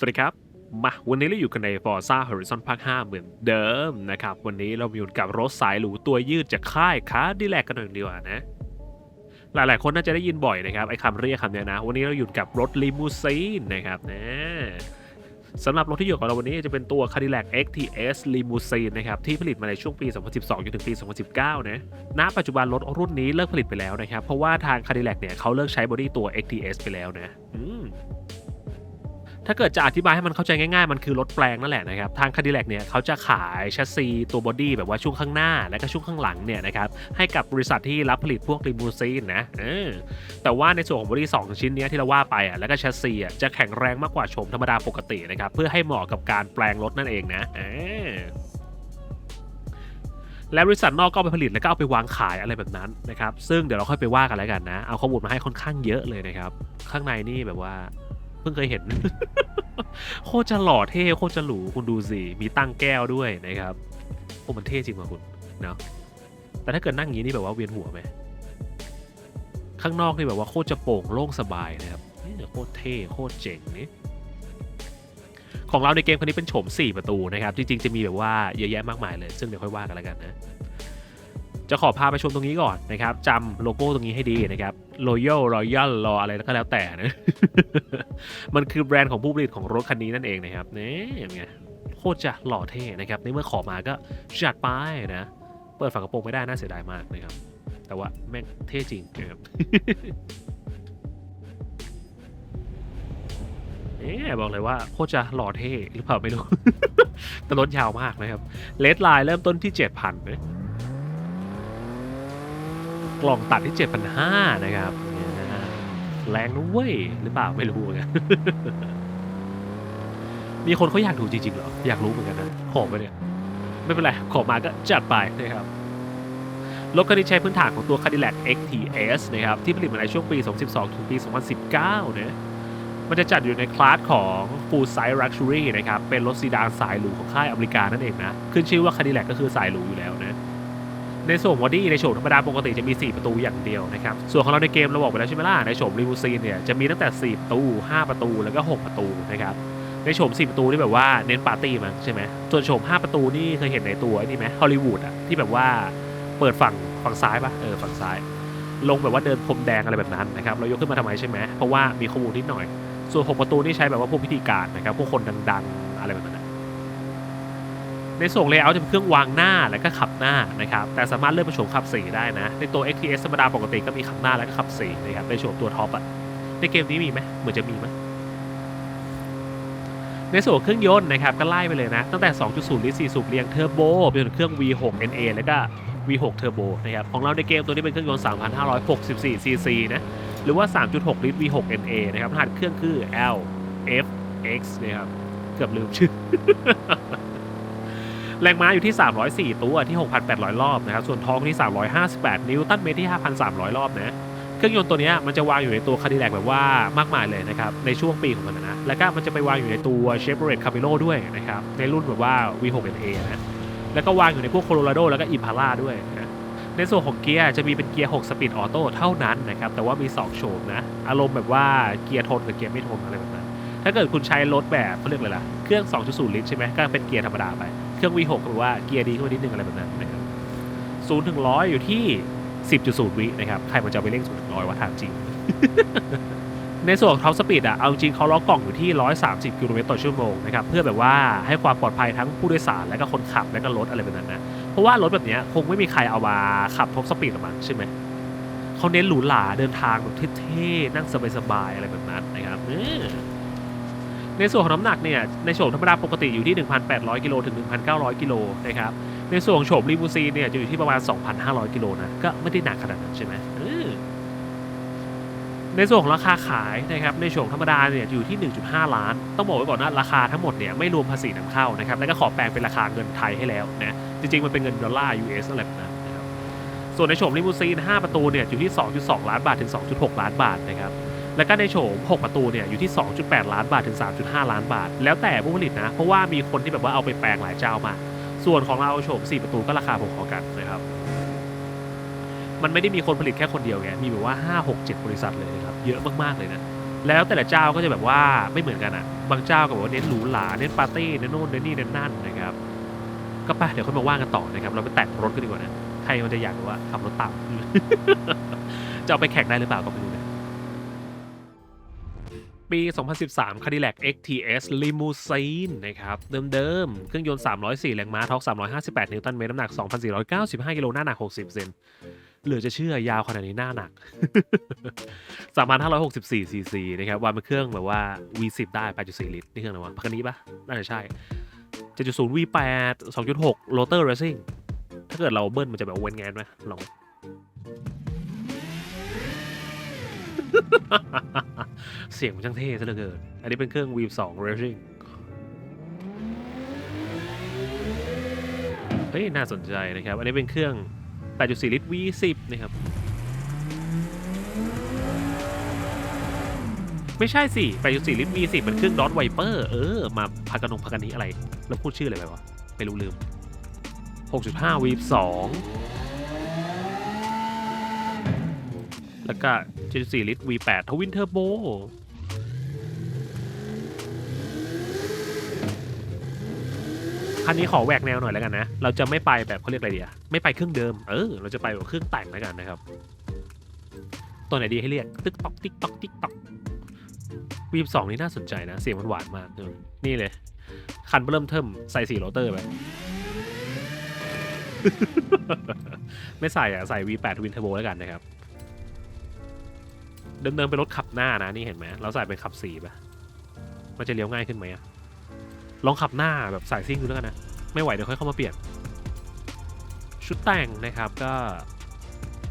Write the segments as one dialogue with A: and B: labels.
A: สวัสดีครับ มาวันนี้เราอยู่กันใน Forza Horizon ภาค 5 เหมือนเดิมนะครับ วันนี้เราอยู่กับรถสายหรูตัวยืดจากค่ายคาร์ดีแลกกันหน่อยดีกว่านะ หลายๆ คนน่าจะได้ยินบ่อยนะครับ ไอ้คำเรียกคำเนี้ยนะ วันนี้เราอยู่กับรถลิมูซีนนะครับนะสำหรับรถที่อยู่กับเราวันนี้จะเป็นตัว Cadillac XTS Limousine นะครับที่ผลิตมาในช่วงปี 2012 จนถึงปี 2019 นะ ณ ปัจจุบันรถรุ่นนี้เลิกผลิตไปแล้วนะครับ เพราะว่าทาง Cadillac เนี่ยเขาเลิกใช้บอดี้ตัว XTS ไปแล้วนะ ถ้าเกิดจะอธิบายให้มันเข้าใจง่ายๆ มันคือรถแปลงนั่นแหละนะครับ ทาง Cadillac เนี่ยเขาจะขายแชสซีตัวบอดี้แบบว่าช่วงข้างหน้าและก็ช่วงข้างหลังเนี่ยนะครับให้กับบริษัทที่รับผลิตพวกลิมูซีนนะเออแต่ว่าในส่วนของบอดี้2ชิ้นนี้ที่เราว่าไปอะแล้วก็แชสซีอะจะแข็งแรงมากกว่าโฉมธรรมดาปกตินะครับเพื่อให้เหมาะกับการแปลงรถนั่นเองนะเออและบริษัทนอกก็ไปผลิตแล้วก็เอาไปวางขายอะไรแบบนั้นนะครับ ซึ่งเดี๋ยวเราค่อยไปว่ากันแล้วกันนะ เอาข้อมูลมาให้ค่อนข้างเยอะเลยนะครับ ข้างในนี่แบบว่า เพิ่งเคยเห็น โคตรจะหล่อเท่โคตรจะหรูคุณดูสิ มีตั้งแก้วด้วยนะครับโอ้มันเท่จริงว่ะคุณเนาะแต่ถ้าเกิดนั่งอย่างนี้นี่แบบว่าเวียนหัวไหมข้างนอกนี่แบบว่าโคตรจะโปร่งโล่งสบายนะครับนี่โคตรเท่โคตรเจ๋งนี่ของเราในเกมคันนี้เป็นโฉม4 ประตูนะครับ จริงๆ จะมีแบบว่าเยอะแยะมากมายเลย ซึ่งเดี๋ยวค่อยว่ากันแล้วกันนะ จะขอพาไปชมตรงนี้ก่อนนะครับจำโลโก้ตรงนี้ให้ดีนะครับ Royal Royal รออะไรก็แล้วแต่นะ มันคือแบรนด์ของผู้ผลิตของรถคันนี้นั่นเองนะครับนี่เป็นไงโคตรจะหล่อเท่นะครับในเมื่อขอมาก็จัดไปนะ เปิดฝากระโปรงไม่ได้น่าเสียดายมากนะครับ แต่ว่าแม่งเท่จริงนะครับเอ๊บอกเลยว่าโคตรจะหล่อเท่หรือเปล่าไม่รู้ แต่รถยาวมากนะครับเลดไลน์เริ่มต้นที่ 7,000นะ กล่องตัดที่ 7,500 นะครับเนี่ยนะฮะแรงนะเว้ยหรือเปล่าไม่รู้เหมือนกันมีคนเขาอยากดูจริงๆเหรอ อยากรู้เหมือนกันนะ ขอมาเนี่ย ไม่เป็นไร ขอมาก็จัดไปนะครับ รถคันนี้ใช้พื้นฐานของตัว Cadillac XTS นะครับ ที่ผลิตมาในช่วงปี 2012 ถึงปี 2019 นะมันจะจัดอยู่ในคลาสของ Full Size Luxury นะครับ เป็นรถซีดานสายหรูของค่ายอเมริกานั่นเองนะ ขึ้นชื่อว่า Cadillac ก็คือสายหรูอยู่แล้วนะ ในส่วนบอดี้ในโฉมธรรมดาปกติจะมี 4 ประตูอย่างเดียวนะครับ ส่วนของเราในเกมเราบอกไปแล้วใช่ไหมล่ะ ในโฉมลิมูซีนเนี่ยจะมีตั้งแต่ 4 ประตู 5 ประตู แล้วก็ 6 ประตูนะครับ ในโฉม 4 ประตูนี่แบบว่าเน้นปาร์ตี้มั้งใช่ไหมส่วนโฉม 5 ประตูนี่เคยเห็นในตัวนี่ไหมฮอลลีวูดอะที่แบบว่าเปิดฝั่งฝั่งซ้ายปะเออฝั่งซ้าย ลงแบบว่าเดินพรมแดงอะไรแบบนั้นนะครับ เรายกขึ้นมาทำไมใช่ไหมเพราะว่ามีข้อมูลนิดหน่อย ส่วน 6 ประตูนี่ใช้แบบว่าพวกพิธีการนะครับ พวกคนดัง ๆ อะไรแบบนั้น ในส่วนเลเยอร์จะเป็นเครื่องวางหน้าและก็ขับหน้านะครับ แต่สามารถเลือกเป็นโฉมขับสีได้นะ ในตัว XTS ธรรมดาปกติก็มีขับหน้าและก็ขับสีนะครับในโฉมตัวท็อปอะในเกมนี้มีไหมเหมือนจะมีมั้ยในส่วนเครื่องยนต์นะครับก็ไล่ไปเลยนะ ตั้งแต่ 2.0 ลิตร 4 สูบเรียงเทอร์โบไปจนถึงเครื่อง V6 NA แล้วก็ V6 เทอร์โบนะครับของเราในเกมตัวนี้เป็นเครื่องยนต์ 3,564 cc นะหรือว่า 3.6 ลิตร V6 NA นะครับรหัสเครื่องคือ L F X นะครับเกือบลืมชื่อ แรงม้าอยู่ที่ 304 ตัวที่ 6,800 รอบนะครับ ส่วนท้องที่ 358 นิวตันเมตรที่ 5,300 รอบนะ เครื่องยนต์ตัวนี้มันจะวางอยู่ในตัวคาดิแลกแบบว่ามากมายเลยนะครับ ในช่วงปีของมันนะ แล้วก็มันจะไปวางอยู่ในตัว Chevrolet Camaro ด้วยนะครับ ในรุ่นแบบว่า V6 NA นะ แล้วก็วางอยู่ในพวก Colorado แล้วก็ Impala ด้วยนะในส่วนของเกียร์จะมีเป็นเกียร์ 6 สปีดออโต้เท่านั้นนะครับ แต่ว่ามี 2 โฉมนะ อารมณ์แบบว่าเกียร์ทนกับเกียร์ไม่ทนอะไรแบบนั้น ถ้าเกิดคุณใช้รถแบบเขาเรียกอะไรล่ะ เครื่อง 2.0 ลิตรใช่ไหมก็เป็นเกียร์ธรรมดาไป เครื่อง V6 ก็แปลว่าเกียร์ดีขึ้นนิดนึงอะไรแบบนั้นนะครับศูนย์ถึงร้อยอยู่ที่10.0วินะครับใครมันจะไปเร่งศูนย์ถึงร้อยวะถามจริง ในส่วนของท็อปสปีดอะเอาจริงเขาล็อกกล่องอยู่ที่130กิโลเมตรต่อชั่วโมงนะครับเพื่อแบบว่าให้ความปลอดภัยทั้งผู้โดยสารและก็คนขับและก็รถอะไรแบบนั้นนะเพราะว่ารถแบบเนี้ยคงไม่มีใครเอามาขับท็อปสปีดหรอกมั้งใช่ไหมเขาเน้นหรูหราเดินทางแบบเท่ๆนั่งสบายๆอะไรแบบนั้นนะครับเออ ในส่วนของน้ำหนักเนี่ยในโฉมธรรมดาปกติอยู่ที่ 1,800 กิโลถึง 1,900 กิโลนะครับในส่วนของโฉมลิมูซีนเนี่ยจะอยู่ที่ประมาณ 2,500 กิโลนะก็ไม่ได้หนักขนาดนั้นใช่ไหมในส่วนของราคาขายนะครับในโฉมธรรมดาเนี่ยอยู่ที่ 1.5 ล้าน ต้องบอกไว้ก่อนนะราคาทั้งหมดเนี่ยไม่รวมภาษีนำเข้านะครับแล้วก็ขอแปลงเป็นราคาเงินไทยให้แล้วนะจริงๆมันเป็นเงินดอลลาร์ US อะไรแบบนั้นนะครับส่วนในโฉมลิมูซีน 5 ประตูเนี่ยอยู่ที่ 2.2 ล้านบาทถึง 2.6 ล้านบาทนะครับ แล้วก็ในโฉม 6 ประตูเนี่ยอยู่ที่ 2.8 ล้านบาทถึง 3.5 ล้านบาท แล้วแต่ผู้ผลิตนะ เพราะว่ามีคนที่แบบว่าเอาไปแปลงหลายเจ้ามา ส่วนของเราโฉม 4 ประตูก็ราคาพอๆกันนะครับ มันไม่ได้มีคนผลิตแค่คนเดียวไง มีแบบว่า 5 6 7 บริษัทเลยนะครับ เยอะมากๆเลยนะ แล้วแต่ละเจ้าก็จะแบบว่าไม่เหมือนกันอะ บางเจ้าก็บอกว่าเน้นหรูหรา เน้นปาร์ตี้ เน้นโน่นเน้นนี่ เน้นนั่นนะครับ ก็ไปเดี๋ยวค่อยมาว่ากันต่อนะครับ เราไปแต่งรถกันดีกว่านะ ใครมันจะอยากว่าขับรถต่ำจะเอาไปแข่งได้หรือเปล่าก็ไม่รู้นะ ปี 2013 Cadillac XTS Limousine นะครับ เดิมๆ เครื่องยนต์ 304 แรงม้าทอก358 นิวตันเมตร น้ำหนัก 2,495 กิโลหน้าหนัก 60 เซนเหลือจะเชื่อยาวขนาดนี้หน้าหนัก 3,564 ซีซีนะครับวาเป็นเครื่องแบบว่า V10 ได้ 8.4 ลิตร นี่เครื่องอะไรวะพักนี้ปะน่าจะใช่ 7.0 V8 2.6 Rotor Racing ถ้าเกิดเราเบิ้ลมันจะแบบเวนแงนไหมลอง เสียงมันช่างเท่ซะเหลือเกิน อันนี้เป็นเครื่อง V2 Racing เฮ้ย น่าสนใจนะครับ อันนี้เป็นเครื่อง 8.4 ลิตร V10 นะครับ ไม่ใช่สิ 8.4 ลิตร V10 มันเครื่องดอทไวเปอร์ เออ มาพากนงพากันนี้อะไร แล้วพูดชื่ออะไรไปวะไม่รู้ลืม 6.5 V2 แล้วก็7.4ลิตร V8 ทวินเทอร์โบคันนี้ขอแหวกแนวหน่อยแล้วกันนะ เราจะไม่ไปแบบเขาเรียกอะไรดีอะไม่ไปเครื่องเดิม เออ เราจะไปแบบเครื่องแต่งแล้วกันนะครับ ตัวไหนดีให้เรียก ติ๊กตอกติ๊กตอกติ๊กตอก V2 นี่น่าสนใจนะ เสียงมันหวานมาก นี่เลย คันเริ่มเทิมใส่สีโรเตอร์ไป ไม่ใส่อะใส่ V8 Twin Turbo แล้วกันนะครับ เดิมๆเป็นรถขับหน้านะนี่เห็นไหมเราใส่เป็นขับสี่ปะมันจะเลี้ยวง่ายขึ้นไหมอะลองขับหน้าแบบสายซิ่งดูแล้วกันนะ ไม่ไหวเดี๋ยวค่อยเข้ามาเปลี่ยน ชุดแต่งนะครับก็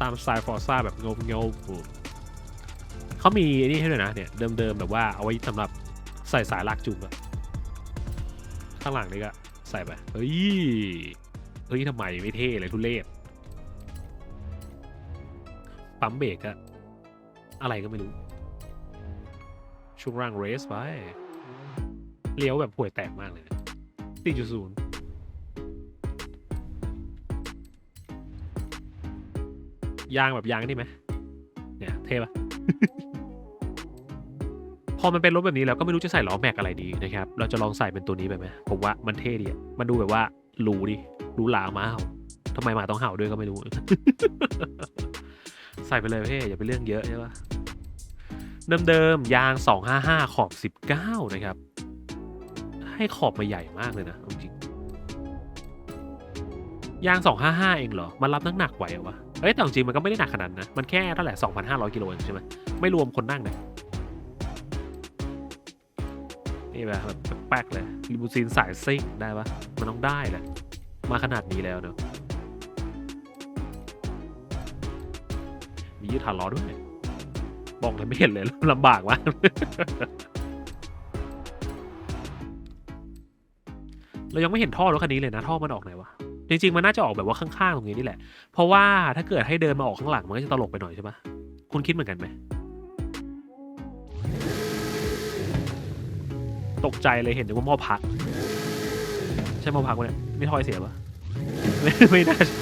A: ตามสไตล์ฟอร์ซ่าแบบงงงเขามีนี่ให้ด้วยนะเนี่ยเดิมๆแบบว่าเอาไว้สำหรับใส่สายลากจูงอะข้างหลังนี่ก็ใส่ไปเฮ้ยเฮ้ยทำไมไม่เท่เลยทุเรศปั๊มเบรกอะ อะไรก็ไม่รู้ช่วงร่างเรสไปเลี้ยวแบบห่วยแตกมากเลยสี่จุดศูนย์ยางแบบยางนี่ไหมเนี่ยเท่ปะพอมันเป็นรถแบบนี้แล้วก็ไม่รู้จะใส่ล้อแม็กอะไรดีนะครับ เราจะลองใส่เป็นตัวนี้ไปไหมผมว่ามันเท่ดีอะมันดูแบบว่าหรูดิรู้หลามาเห่าทำไมหมาต้องเห่าด้วยก็ไม่รู้ ใส่ไปเลยเพ่อย่าไปเรื่องเยอะใช่ปะ เดิมๆยาง 255 ขอบ 19 นะครับ ให้ขอบมาใหญ่มากเลยนะจริงยาง 255 เองเหรอ มันรับน้ำหนักไหววะเอ้ยแต่จริงมันก็ไม่ได้หนักขนาดนนะมันแค่เท่าไหร่2,500 กิโลเองใช่ไหมไม่รวมคนนั่งนะนี่แบบแบบแป๊กเลยลิมูซีนสายซิ่งได้ปะมันต้องได้แหละ มาขนาดนี้แล้วเนอะมียืดฐานล้อด้วย บอกเลยไม่เห็นเลยลำบากมากเรายังไม่เห็นท่อรถคันนี้เลยนะท่อมันออกไหนวะจริงๆมันน่าจะออกแบบว่าข้างๆตรงนี้นี่แหละ เพราะว่าถ้าเกิดให้เดินมาออกข้างหลังมันก็จะตลกไปหน่อยใช่ปะคุณคิดเหมือนกันไหมตกใจเลยเห็นว่าหม้อพัก ใช่หม้อพักวะเนี่ยนี่ทอยเสียปะไม่ไม่น่าใช่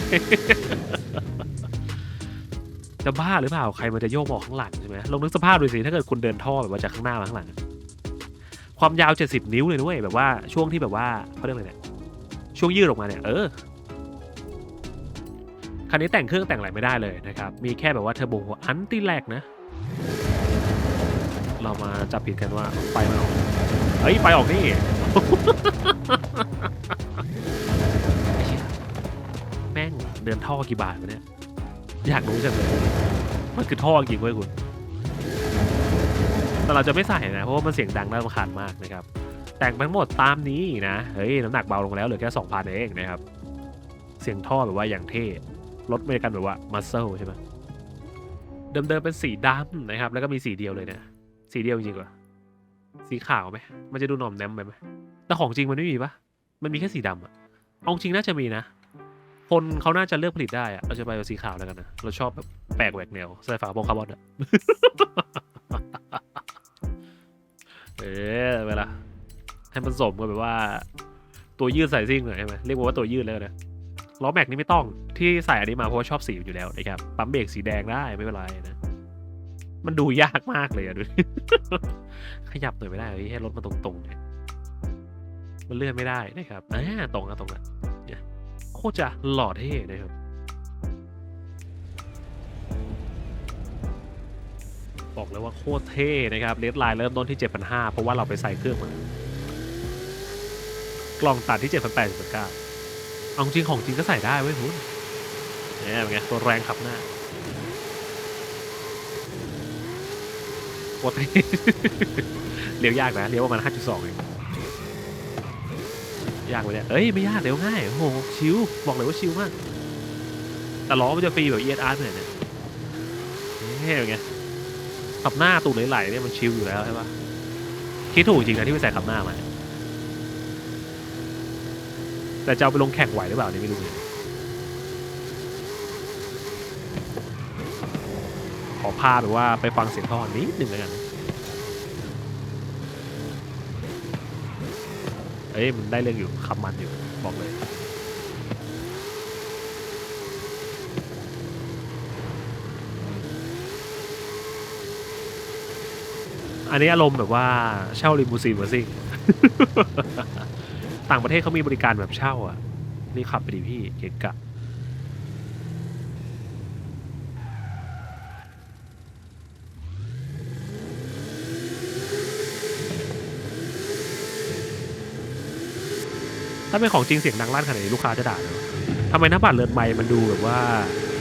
A: จะบ้าหรือเปล่าใครมันจะโยกมอกข้างหลังใช่ไหมลองนึกสภาพดูสิถ้าเกิดคุณเดินท่อแบบว่าจากข้างหน้ามาข้างหลัง ความยาว 70 นิ้วเลยด้วยแบบว่าช่วงที่แบบว่าเขาเรียกอะไรเนี่ยช่วงยืดออกมาเนี่ยเออคันนี้แต่งเครื่องแต่งอะไรไม่ได้เลยนะครับ มีแค่แบบว่าเทอร์โบอันติแลกนะ เรามาจับผิดกันว่าไฟมันออกเฮ้ยไฟออกนี่ไอ้เหี้ยแม่งเดินท่อกี่บาทวะเนี่ย อยากรู้จังเลยมันคือท่อจริงเว้ยคุณ แต่เราจะไม่ใส่นะ เพราะว่ามันเสียงดังน่ารำคาญมากนะครับ แต่งทั้งหมดตามนี้นะ เฮ้ย น้ำหนักเบาลงแล้วเหลือแค่2,000เองนะครับ เสียงท่อแบบว่าอย่างเท่รถเมกันแบบว่ามัสเซลใช่ไหมเดิมๆเป็นสีดำนะครับ แล้วก็มีสีเดียวเลยนะสีเดียวจริงๆกว่าสีขาวไหมมันจะดูหน่อมแนมไปไหมแต่ของจริงมันไม่มีปะมันมีแค่สีดำอะเอาจริงน่าจะมีนะ คนเขาน่าจะเลือกผลิตได้อะเราจะไปกับสีขาวแล้วกันนะ เราชอบแบบแปลกแหวกแนวใส่ฝากระโปรงคาร์บอนอะเออเวลาให้มันสมกันแบบว่า ตัวยืดใส่ซิ่งหน่อยใช่ไหมเรียกว่าตัวยืดแล้วนะล้อแม็กนี่ไม่ต้องที่ใส่อันนี้มาเพราะว่าชอบสีอยู่แล้วนะครับปั๊มเบรกสีแดงได้ไม่เป็นไรนะมันดูยากมากเลยอะดูขยับหน่อยไม่ได้เลยให้รถมาตรงๆเนี่ยมันเลื่อนไม่ได้นะครับอ่าตรงนะตรงนะ โคตรจะหล่อเท่นะครับ บอกเลยว่าโคตรเท่นะครับเลดไลน์เริ่มต้นที่ 7,500 เพราะว่าเราไปใส่เครื่องมากล่องตัดที่ 7,800 7,900เอาจริงของจริงก็ใส่ได้เว้ยคุณเนี่ยเป็นไงตัวแรงขับหน้าโคตรเท่เลี้ยวยากนะ เลี้ยวประมาณ5.2เอง ยากไปเนี่ยเอ้ยไม่ยากเลี้ยวง่ายโอ้โหชิวบอกเลยว่าชิวมาก แต่ล้อมันจะฟรีแบบ ESR เหมือนเนี่ยเนี่ยเป็นไงขับหน้าตูดไหลๆเนี่ยมันชิลอยู่แล้วใช่ปะคิดถูกจริงนะที่ไปใส่ขับหน้ามาแต่จะเอาไปลงแข่งไหวหรือเปล่านี่ไม่รู้เลยขอพาแบบว่าไปฟังเสียงท่อนิดหนึ่งแล้วกัน อ้ยมันได้เรื่องอยู่ขับมันอยู่บอกเลย อันนี้อารมณ์แบบว่าเช่าลิมูซีนมาสิ ต่างประเทศเขามีบริการแบบเช่าอะ นี่ขับไปดิพี่เก่งกะาเป็นของจริงเสียงดังลั่นขนาดนี้ลูกค้าจะด่าเลยทำไมหน้าบัตรเรือนไม้มันดูแบบว่า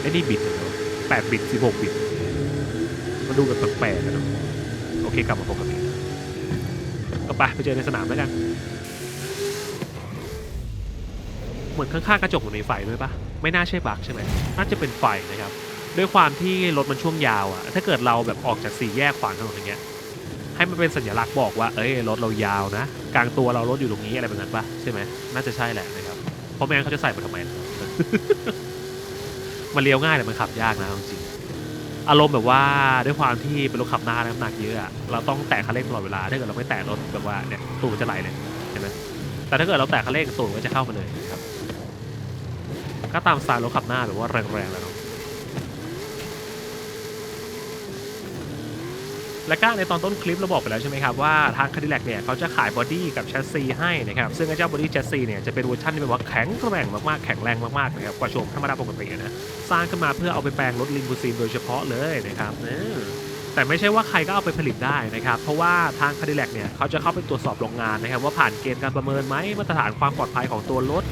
A: ไอ้นี่บิดเหรอแปดบิตสิบหกบิตมันดูแบบแปลกๆอะเนอะโอเคกลับมาปกติก็ไปไปเจอในสนามแล้วกัน เหมือนข้างๆกระจกมันมีไฟด้วยปะไม่น่าใช่บักใช่ไหมน่าจะเป็นไฟนะครับ ด้วยความที่รถมันช่วงยาวอะถ้าเกิดเราแบบออกจากสี่แยกขวางถนนอย่างเงี้ย ให้มันเป็นสัญลักษณ์บอกว่าเอ้ยรถเรายาวนะ กลางตัวเรารถอยู่ตรงนี้อะไรแบบนั้นปะใช่ไหมน่าจะใช่แหละนะครับเพราะไม่งั้นเขาจะใส่มาทำไมมันเลี้ยวง่ายแต่มันขับยากนะจริงอารมณ์แบบว่าด้วยความที่เป็นรถขับหน้าน้ำหนักเยอะเราต้องแตะคันเร่งตลอดเวลาถ้าเกิดเราไม่แตะรถแบบว่าเนี่ยตูดจะไหลเลยเห็นไหมแต่ถ้าเกิดเราแตะคันเร่งตูดก็จะเข้ามาเลยครับก็ตามสไตล์รถขับหน้าแบบว่าแรงๆแล้วเนาะ และก็ในตอนต้นคลิปเราบอกไปแล้วใช่ไหมครับว่าทางคาดิแลกเนี่ยเขาจะขายบอดี้กับแชสซีให้นะครับซึ่งไอ้เจ้าบอดี้แชสซีเนี่ยจะเป็นเวอร์ชันที่แบบว่าแข็งแกร่งมากๆแข็งแรงมากๆนะครับกว่าโฉมธรรมดาปกตินะสร้างขึ้นมาเพื่อเอาไปแปลงรถลิมูซีนโดยเฉพาะเลยนะครับเออแต่ไม่ใช่ว่าใครก็เอาไปผลิตได้นะครับ เพราะว่าทางคาดิแลกเนี่ยเขาจะเข้าไปตรวจสอบโรงงานนะครับว่าผ่านเกณฑ์การประเมินไหมมาตรฐานความปลอดภัยของตัวรถ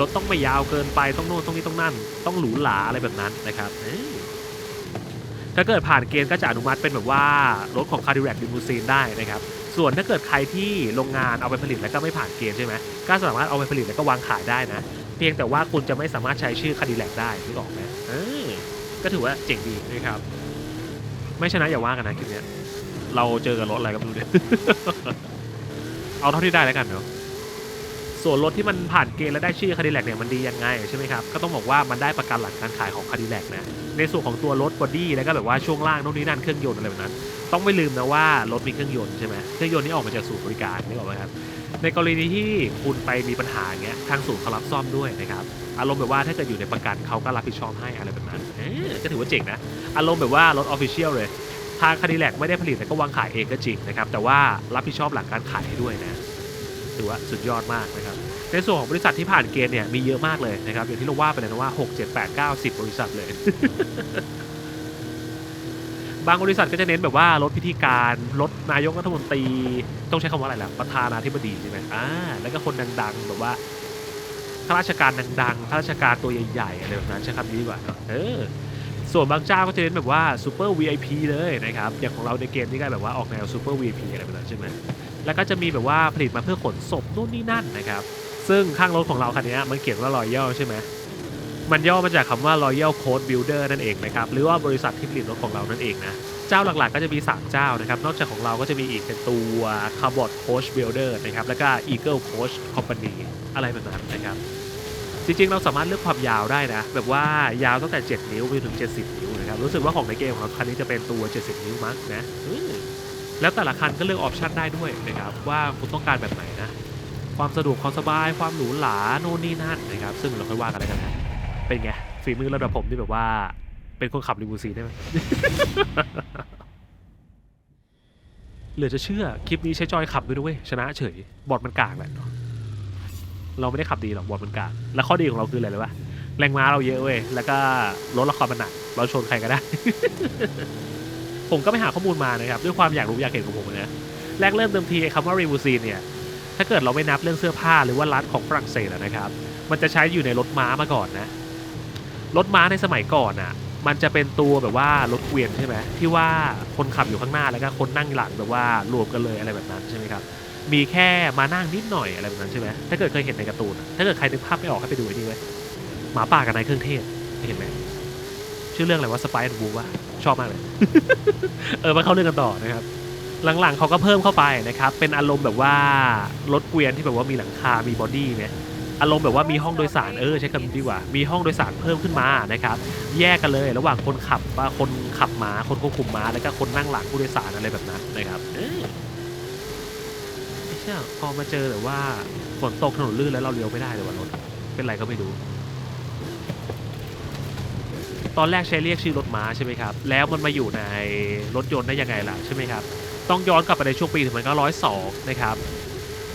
A: รถต้องไม่ยาวเกินไปต้องโน่นต้องนี้ต้องนั่น ต้องหรูหราอะไรแบบนั้นนะครับเออ ถ้าเกิดผ่านเกณฑ์ก็จะอนุมัติเป็นแบบว่ารถของคาดิแลกลิมูซีนได้นะครับ ส่วนถ้าเกิดใครที่โรงงานเอาไปผลิตแล้วก็ไม่ผ่านเกณฑ์ใช่ไหมก็สามารถเอาไปผลิตแล้วก็วางขายได้นะ เพียงแต่ว่าคุณจะไม่สามารถใช้ชื่อคาดิแลกได้นึกออกไหมเออก็ถือว่าเจ๋งดีนะครับ ไม่ชนะอย่าว่ากันนะคลิปเนี้ยเราเจอกับรถอะไรก็ไม่รู้เนี่ยเอาเท่าที่ได้แล้วกันเนาะ ส่วนรถที่มันผ่านเกณฑ์และได้ชื่อคาดิแลกเนี่ยมันดียังไงใช่ไหมครับ ก็ต้องบอกว่ามันได้ประกันหลังการขายของคาดิแลกนะ ในส่วนของตัวรถบอดี้แล้วก็แบบว่าช่วงล่างโน่นนี่นั่นเครื่องยนต์อะไรแบบนั้น ต้องไม่ลืมนะว่ารถมีเครื่องยนต์ใช่ไหมเครื่องยนต์นี่ออกมาจากศูนย์บริการนึกออกไหมครับ ในกรณีที่คุณไปมีปัญหาเงี้ยทางศูนย์เขารับซ่อมด้วยนะครับ อารมณ์แบบว่าถ้าเกิดอยู่ในประกันเขาก็รับผิดชอบให้อะไรแบบนั้นก็ถือว่าเจ๋งนะ อารมณ์แบบว่ารถออฟฟิเชียลเลย ทางคาดิแลกไม่ได้ผลิตแต่ก็วางขายเองก็จริงนะครับ แต่ว่ารับผิดชอบหลังการขายให้ด้วยนะ ถือว่าสุดยอดมากนะครับในส่วนของบริษัทที่ผ่านเกณฑ์เนี่ยมีเยอะมากเลยนะครับอย่างที่เราว่าไปเลยนะว่า 6 7 8 9 10 บริษัทเลย บางบริษัทก็จะเน้นแบบว่ารถพิธีการรถนายกรัฐมนตรี ต้องใช้คำว่าอะไรล่ะประธานาธิบดีใช่ไหมอ่าแล้วก็คนดังๆแบบว่าข้าราชการดังๆข้าราชการตัวใหญ่ๆอะไรแบบนั้นใช้คำนี้ดีกว่าเอะเออส่วนบางเจ้าก็จะเน้นแบบว่าซูเปอร์ VIP เลยนะครับ อย่างของเราในเกมนี่ก็แบบว่าออกแนวซูเปอร์ VIP อะไรแบบนั้นใช่ไหม แล้วก็จะมีแบบว่าผลิตมาเพื่อขนศพนู่นนี่นั่นนะครับ ซึ่งข้างรถของเราคันนี้มันเขียนว่า Royal ใช่ไหมมันย่อมาจากคำว่า Royal Code Builder นั่นเองนะครับ หรือว่าบริษัทที่ผลิตรถของเรานั่นเองนะ เจ้าหลักๆก็จะมี 3 เจ้านะครับ นอกจากของเราก็จะมีอีกเป็นตัว c a r b o t Coach Builder นะครับ แล้วก็ Eagle Coach Company อะไรแบบนั้นนะครับ จริงๆ เราสามารถเลือกความยาวได้นะ แบบว่ายาวตั้งแต่ 7 นิ้วไปถึง 70 นิ้วนะครับ รู้สึกว่าของในเกมของเราคันนี้จะเป็นตัว 70 นิ้วมั้งนะ แล้วแต่ละคันก็เลือกออปชันได้ด้วยนะครับว่าคุณต้องการแบบไหนนะ ความสะดวกความสบายความหรูหราโน่นนี่นั่นนะครับซึ่งเราค่อยว่ากันแล้วกันนะเป็นไงฝีมือระดับผมที่แบบว่า เป็นคนขับลิมูซีนได้ไหมเหลือจะเชื่อคลิปนี้ใช้จอยขับด้วยด้วยชนะเฉยบอดมันกากแหละเนาะเราไม่ได้ขับดีหรอกบอดมันกากแล้วข้อดีของเราคืออะไรเลยวะแรงม้าเราเยอะเว้ยแล้วก็รถละครมันหนักเราชนใครก็ได้ ผมก็ไปหาข้อมูลมานะครับด้วยความอยากรู้อยากเห็นของผมนะแรกเริ่มเดิมทีคำว่ารีวูซีนเนี่ยถ้าเกิดเราไม่นับเรื่องเสื้อผ้าหรือว่ารัดของฝรั่งเศสนะครับมันจะใช้อยู่ในรถม้ามาก่อนนะรถม้าในสมัยก่อนอะมันจะเป็นตัวแบบว่ารถเกวียนใช่ไหมที่ว่าคนขับอยู่ข้างหน้าแล้วก็คนนั่งหลังแบบว่ารวมกันเลยอะไรแบบนั้นใช่ไหมครับมีแค่มานั่งนิดหน่อยอะไรแบบนั้นใช่ไหมถ้าเกิดเคยเห็นในการ์ตูนถ้าเกิดใครนึกภาพไม่ออกให้ไปดูไอ้นี่ไว้ยหมาป่ากับนายเครื่องเทศเห็นไหม ชื่อเรื่องอะไรว่าสไปร์บูวะชอบมากเลย เออมาเข้าเรื่องกันต่อนะครับ หลังๆเขาก็เพิ่มเข้าไปนะครับ เป็นอารมณ์แบบว่ารถเกวียนที่แบบว่ามีหลังคา มีบอดี้เนี่ยอารมณ์แบบว่ามีห้องโดยสารเออใช้คำนี้ดีกว่า มีห้องโดยสารเพิ่มขึ้นมานะครับ แยกกันเลยระหว่างคนขับว่าคนขับม้าคนควบคุมม้าแล้วก็คนนั่งหลังผู้โดยสารอะไรแบบนั้นนะครับเออไม่ใช่พอมาเจอแบบว่าฝนตกถนนลื่นแล้วเราเลี้ยวไม่ได้เลยว่ารถเป็นไรก็ไม่รู้ ตอนแรกใช้เรียกชื่อรถม้าใช่ไหมครับ แล้วมันมาอยู่ในรถยนต์ได้ยังไงล่ะใช่ไหมครับ ต้องย้อนกลับไปในช่วงปีถึงมันก็ร้อยสองนะครับ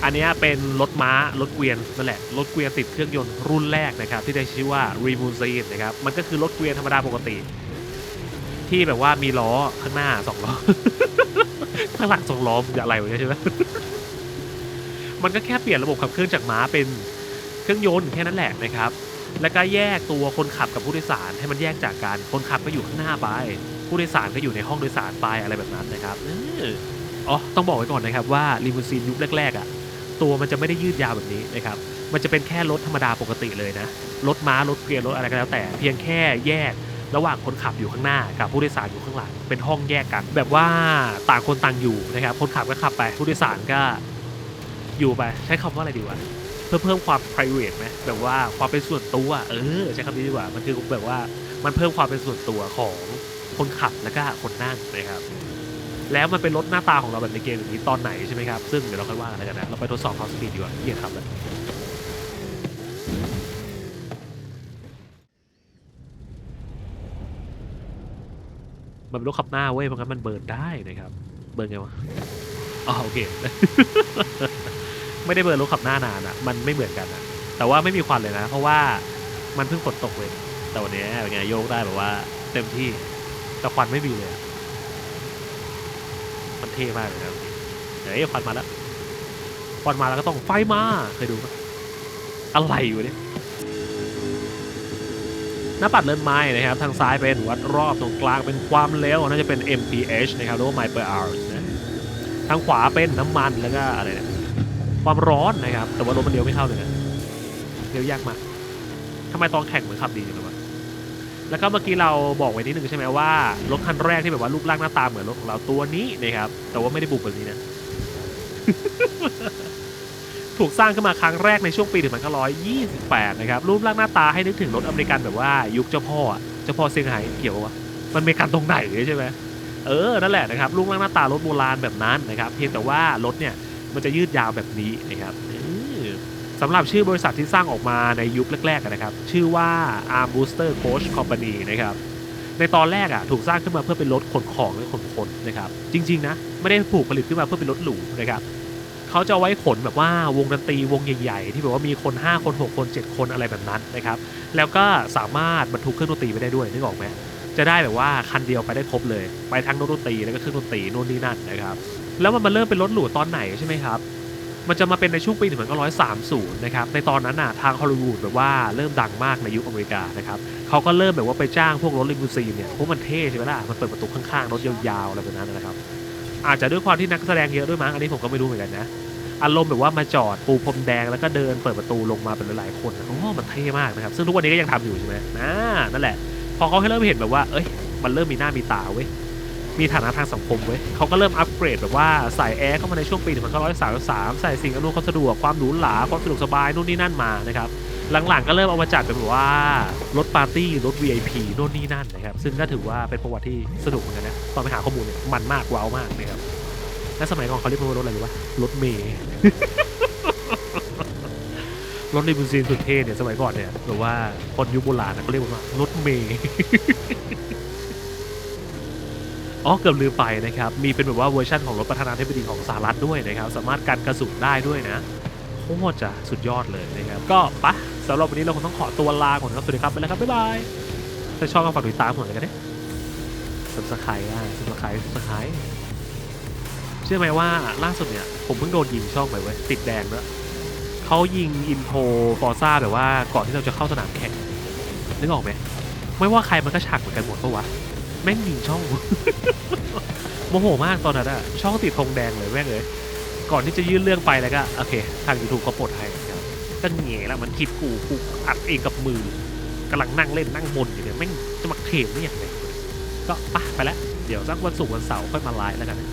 A: อันนี้เป็นรถม้ารถเกวียนนั่นแหละ รถเกวียนติดเครื่องยนต์รุ่นแรกนะครับ ที่ได้ชื่อว่า r e m o u s i n นะครับ มันก็คือรถเกวียนธรรมดาปกติ ที่แบบว่ามีล้อข้างหน้าสองล้อ ข้างหลังสองล้อมันจะอะไรวะเนี่ยใช่ไหมมันก็แค่เปลี่ยนระบบขับเคลื่อนจากม้าเป็นเครื่องยนต์แค่นั้นแหละนะครับ แล้วก็แยกตัวคนขับกับผู้โดยสารให้มันแยกจากกันคนขับก็อยู่ข้างหน้าไป ผู้โดยสารก็อยู่ในห้องโดยสารไปอะไรแบบนั้นนะครับอออ๋อต้องบอกไว้ก่อนนะครับว่าลิมูซีนยุคแรกๆอะตัวมันจะไม่ได้ยืดยาวแบบนี้นะครับมันจะเป็นแค่รถธรรมดาปกติเลยนะรถม้ารถเกวียนรถอะไรก็แล้วแต่ เพียงแค่แยกระหว่างคนขับอยู่ข้างหน้ากับผู้โดยสารอยู่ข้างหลังเป็นห้องแยกกัน แบบว่าต่างคนต่างอยู่นะครับคนขับก็ขับไปผู้โดยสารก็อยู่ไปใช้คำว่าอะไรดีวะ พื่อเพิ่มความ private ไหมแบบว่าความเป็นส่วนตัว เออใช้คำนี้ดีกว่ามันคือแบบว่ามันเพิ่มความเป็นส่วนตัวของคนขับแล้วก็คนนั่งนะครับ แล้วมันเป็นรถหน้าตาของเราแบบในเกมอย่างนี้ตอนไหนใช่ไหมครับ ซึ่งเดี๋ยวเราค่อยว่ากันแล้วกันนะเราไปทดสอบความสปีดดีกว่าเยี่ยครับเลยมันเป็นรถขับหน้าเว้ยเพราะงั้นมันเบิร์นได้นะครับ เบิร์นไงวะอ๋อโอเค ไม่ได้เบิร์นรถขับหน้านานอะมันไม่เหมือนกันอะแต่ว่าไม่มีควันเลยนะ เพราะว่ามันเพิ่งฝนตกเลย แต่วันนี้เป็นไงโยกได้แบบว่า เต็มที่แต่ควันไม่มีเลยอะมันเท่มากเลยนะเฮ้ยวควันมาแล้วควันมาแล้วก็ต้องไฟมาเคยดูปะอะไรอยู่เนี่ยหน้าปัดเลื่อนไม้นะครับ ทางซ้ายเป็นวัดรอบตรงกลางเป็นความเร็วน่าจะเป็น mph นะครับหรือว่า mile per hour นะทางขวาเป็นน้ำมันแล้วก็อะไรเนี่ย ความร้อนนะครับ แต่ว่ารถมันเลี้ยวไม่เข้าเลยนะเลี้ยวยากมากทำไมตอนแข่งเหมือนขับดีจังเลยวะแล้วก็เมื่อกี้เราบอกไว้นิดนึงใช่ไหมว่ารถคันแรกที่แบบว่ารูปร่างหน้าตาเหมือนรถของเราตัวนี้นะครับ แต่ว่าไม่ได้บุกแบบนี้นะ ถูกสร้างขึ้นมาครั้งแรกในช่วงปี1928 นะครับ รูปร่างหน้าตาให้นึกถึงรถอเมริกันแบบว่ายุคเจ้าพ่อเจ้าพ่อเซี่ยงไฮ้เกี่ยววะมันมีกันตรงไหนใช่ไหมเออนั่นแหละนะครับรูปร่างหน้าตารถโบราณแบบนั้นนะครับ เพียงแต่ว่ารถเนี่ย มันจะยืดยาวแบบนี้นะครับสำหรับชื่อบริษัทที่สร้างออกมาในยุคแรกๆนะครับ ชื่อว่า Arm Booster Coach Company นะครับในตอนแรกอะถูกสร้างขึ้นมาเพื่อเป็นรถขนของและขนคนนะครับ จริง ๆ นะ ไม่ได้ถูกผลิตขึ้นมาเพื่อเป็นรถหรูนะครับเขาจะเอาไว้ขนแบบว่าวงดนตรีวงใหญ่ ๆ ที่แบบว่ามีคน 5 คน 6 คน 7 คนอะไรแบบนั้นนะครับ แล้วก็สามารถบรรทุกเครื่องดนตรีไปได้ด้วยนึกออกไหมจะได้แบบว่าคันเดียวไปได้ครบเลย ไปทั้งรถดนตรีแล้วก็เครื่องดนตรีนู่นนี่นั่นนะครับ แล้วมันมาเริ่มเป็นรถหรูตอนไหนใช่ไหมครับ มันจะมาเป็นในช่วงปี 1930 นะครับ ในตอนนั้นอะทางฮอลลีวูดแบบว่าเริ่มดังมากในยุคอเมริกานะครับเขาก็เริ่มแบบว่าไปจ้างพวกรถลิมูซีนเนี่ยพวกมันเท่ใช่ไหมล่ะ มันเปิดประตูข้างๆ รถยาวๆอะไรแบบนั้นนะครับ อาจจะด้วยความที่นักแสดงเยอะด้วยมั้ง อันนี้ผมก็ไม่รู้เหมือนกันนะ อารมณ์แบบว่ามาจอดปูพรมแดงแล้วก็เดินเปิดประตูลงมาเป็นหลายๆคนโอ้มันเท่มากนะครับ ซึ่งทุกวันนี้ก็ยังทำอยู่ใช่ไหมนั่นแหละ พอเขาให้เริ่มเห็นแบบว่า เอ้ย มันเริ่มมีหน้ามีตาเว้ย มีฐานะทางสังคมเว้ยเขาก็เริ่มอัปเกรดแบบว่าใส่แอร์เข้ามาในช่วงปี 1933 ใส่สิ่งอำนวยความสะดวกความหรูหราความสะดวกสบายนู่นนี่นั่นมานะครับหลังๆก็เริ่มเอามาจัดเป็นแบบว่ารถปาร์ตี้รถ VIP โน่นนี่นั่นนะครับซึ่งก็ถือว่าเป็นประวัติที่สนุกเหมือนกันนะตอนไปหาข้อมูลเนี่ยมันมากว้าวมากนะครับและสมัยก่อนเขาเรียกว่ารถอะไรรู้ปะรถเมย์รถลิมูซีนสุดเท่เนี่ยสมัยก่อนเนี่ยหรือว่าคนยุคโบราณนะเขาเรียกว่ารถเมย์ อ๋อเกือบลืมไปนะครับ มีเป็นแบบว่าเวอร์ชันของรถประธานาธิบดีของสหรัฐด้วยนะครับ สามารถกันกระสุนได้ด้วยนะโคตรจะสุดยอดเลยนะครับ ก็ปะสำหรับวันนี้เราคงต้องขอตัวลาก่อนครับ สวัสดีครับไปแล้วครับ บ๊ายบาย ถ้าชอบก็ฝากติดตามผมหน่อยกันนะสับสไครอะสับสไครต์สับสไครเชื่อไหมว่าล่าสุดเนี่ย ผมเพิ่งโดนยิงช่องไปเว้ยติดแดงด้วเขายิงอินโทรฟอร์ซ่าแบบว่าก่อนที่เราจะเข้าสนามแข่งนึกออกไหมไม่ว่าใครมันก็ฉากเหมือนกันหมดปะวะ แม่งยิงช่อง โมโหมากตอนนั้นอะช่องติดธงแดงเลยแม่งเลย ก่อนที่จะยื่นเรื่องไปแล้วก็โอเค ทางยูทูบก็ปลดให้ครับก็เงี้ยแล้วมันคลิปกูกูอัดเองกับมือกำลังนั่งเล่นนั่งบนอยู่เนี่ยแม่งจะมาเทมไม่อย่างไรก็ปะไปแล้ว เดี๋ยวสักวันศุกร์วันเสาร์ค่อยมาไลฟ์แล้วกันนะ